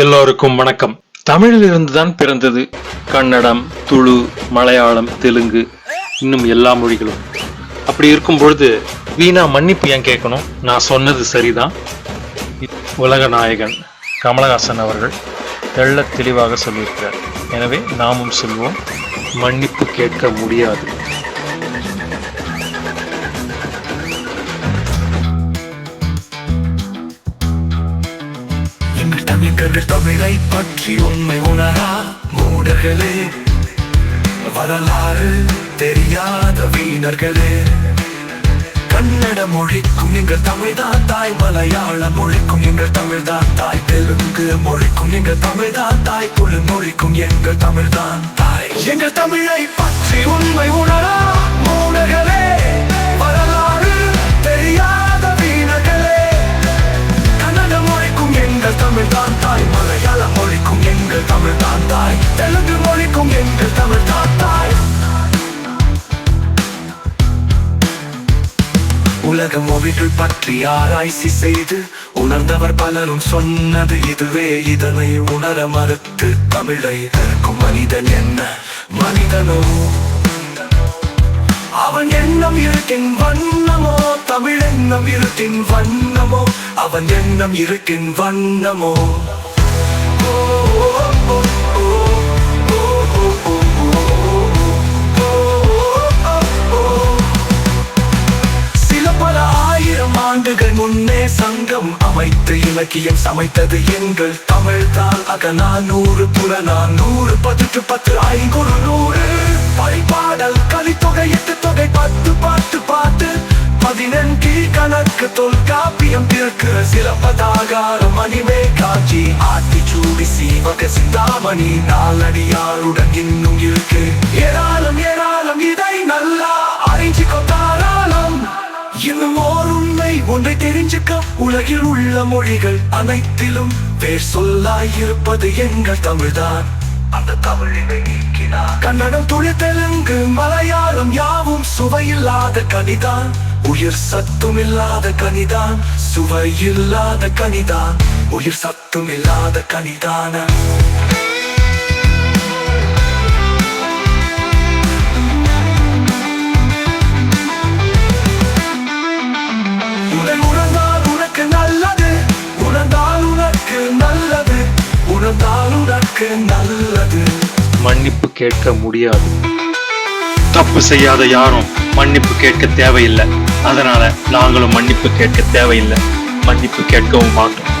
எல்லோருக்கும் வணக்கம். தமிழிலிருந்து தான் பிறந்தது கன்னடம் துளு மலையாளம் தெலுங்கு இன்னும் எல்லா மொழிகளும். அப்படி இருக்கும் பொழுது வீணா மன்னிப்பு ஏன் கேட்கணும்? நான் சொன்னது சரிதான். உலக நாயகன் கமலஹாசன் அவர்கள் தெள்ள தெளிவாக சொல்லியிருக்கிறார். எனவே நாமும் சொல்வோம் மன்னிப்பு கேட்க முடியாது. எங்கள் தமிழை பற்றி உண்மை உணரா மூடர்களே வரலாறு தெரியாத வீணர்களே கன்னட மொழிக்கும் எங்கள் தமிழ்தான் தாய் மலையாள மொழிக்கும் எங்கள் தமிழ்தான் தாய் தெலுங்கு மொழிக்கும் எங்கள் தமிழ்தான் தாய் குழு மொழிக்கும் எங்கள் தமிழ்தான் தாய் எங்கள் தமிழை பற்றி உண்மை உணர உலகம் மொழிகள் பற்றி ஆராய்ச்சி செய்து உணர்ந்தவர் பலரும் சொன்னது இதுவே. இதனை உணர மறுத்து தமிழை இருக்கும் மனிதன் என்ன மனிதனோ? அவன் எண்ணம் இருக்கின் வண்ணமோ? தமிழ் எண்ணம் இருக்கின் வண்ணமோ? அவன் எண்ணம் இருக்கின் வண்ணமோ? ஆண்டுகள் முன்னே சங்கம் அமைத்து இலக்கியம் சமைத்தது எங்கள் தமிழ்தான் அகனா நூறு புறநா நூறு பதிற்று பத்து ஐங்குறு நூறு. பரிபாடல் கலித்தொகை எட்டு தொகை பத்து பாட்டு பாட்டு பதினெண்கி கணக்கு தொல்காப்பியம் திருக்கு சிலப்பதாகாரம் மணிமே காட்சி. ஆத்திச்சூடி சீவக சிந்தாமணி நாலடியாருடன் இன்னும் இருக்கு. ஏராளம் ஏராளம் இதை நல்லா அறிஞ்சு கொண்டாராளம் இன்னும் ஒன்றை தெரிஞ்சுக்க உலகில் உள்ள மொழிகள் அனைத்திலும் பேர் சொல்லாயிருப்பது எங்கள் தமிழ்தான். அந்த தமிழினை நீக்கினார். கன்னடம் துளி தெலுங்கு மலையாளம் யாவும் சுவையில்லாத கனிதான். உயிர் சத்தும் இல்லாத கனிதான் சுவையில்லாத கனிதான். உயிர் சத்தும் இல்லாத கனிதான உணர்ந்தால் உனக்கு நல்லது. உணர்ந்தால் உனக்கு நல்லது. மன்னிப்பு கேட்க முடியாது. தப்பு செய்யாத யாரும் மன்னிப்பு கேட்க தேவையில்லை. அதனால நாங்களும் மன்னிப்பு கேட்க தேவையில்லை. மன்னிப்பு கேட்கவும் மாட்டோம்.